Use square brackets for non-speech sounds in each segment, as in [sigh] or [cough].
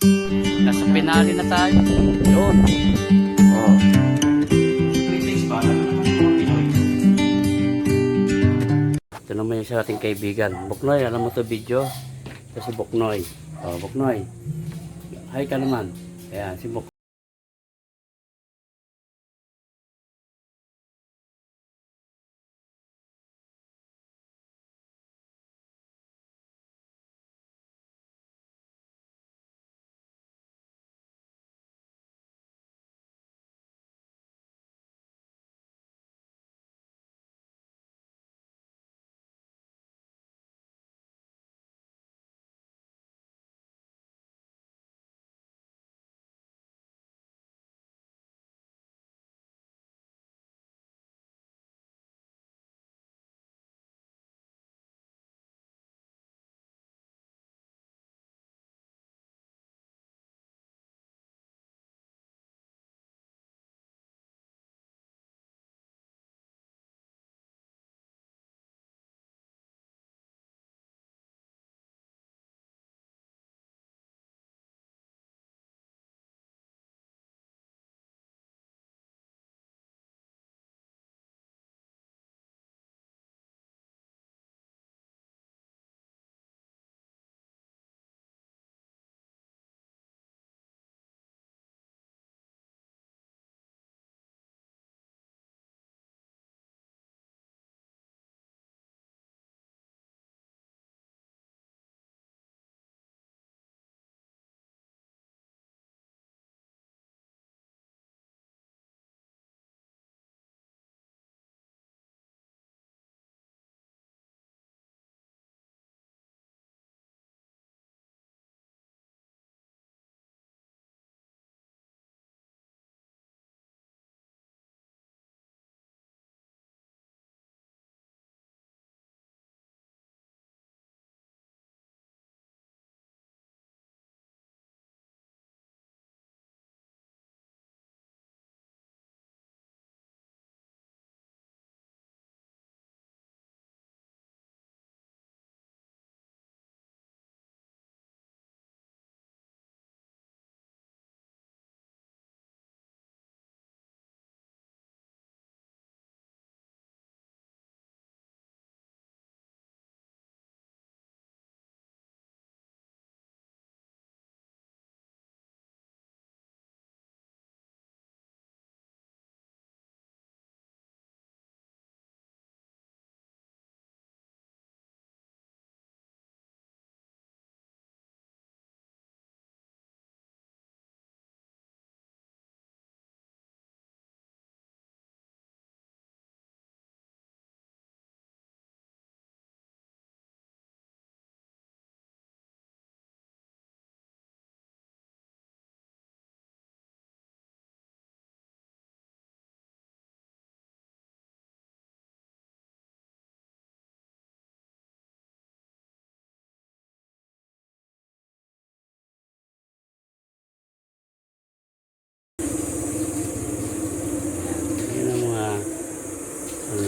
Nasa pinali na tayo. Yun. Oh. Ito naman yung sa ating kaibigan. Buknoy, alam mo to video? Ito si Buknoy. Oh, Buknoy. Hi ka naman. Ayan, si Buk.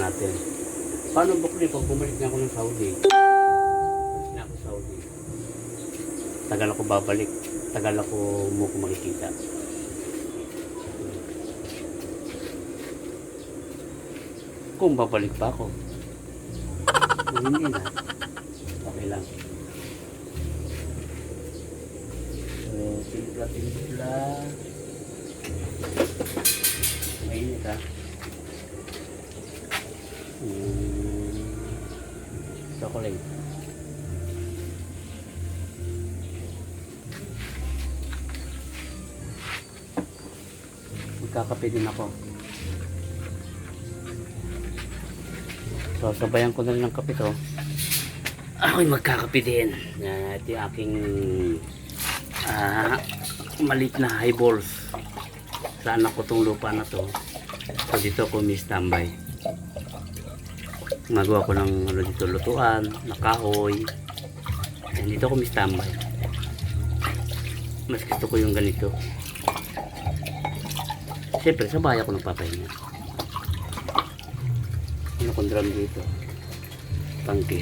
Natin. Paano bukli pag bumalik na ako ng Saudi? Bumalik na ako sa Saudi. Tagal ako babalik. Tagal ako mo ko makikita. Kung babalik pa ako. Kung hindi na. Okay lang. So, timpla-timpla. Chocolate. Magkakape din ako. So, sabayan ko na rin ng kape to. Ako'y magkakape din. Yan, ito yung aking ah, malit na highballs sa anak ko tong lupa na to so dito ko may standby magawa ko ng ano dito lutuan nakahoy and dito ko may standby mas gusto ko yung ganito siyempre sa bahay ako nagpapahinga ano kong drum dito tangke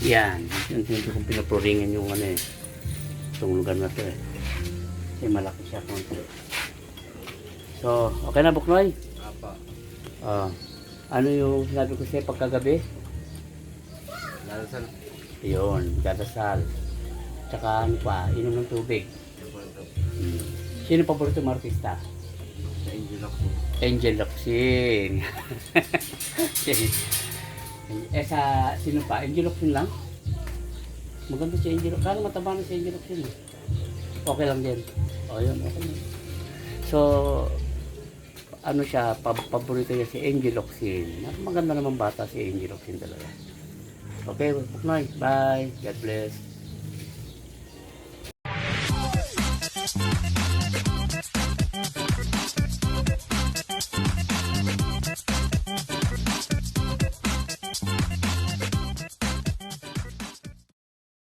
Yan. Yung hindi kong pinapuringan yung ano eh. Itong lugar na to eh. Kasi malaki siya konti. So, okay na Buknoy? Ah, ano yung sinabi ko sa'yo pagkagabi? Lalasan. Yun, dadasal. Tsaka ano pa, inom ng tubig. Hmm. Sino paborito mong artista? Sa Angel ako. Angel Locsin. [laughs] eh sa, sino pa? Angel Locsin lang? Maganda si Angel Locsin. Kala mataba na si Angel Locsin. eh. Okay lang din. O yun, okay lang. So, ano siya, pab- paborito niya si Angel Locsin. Maganda naman bata si Angel Locsin talaga. Okay, Puknoy. Bye. God bless.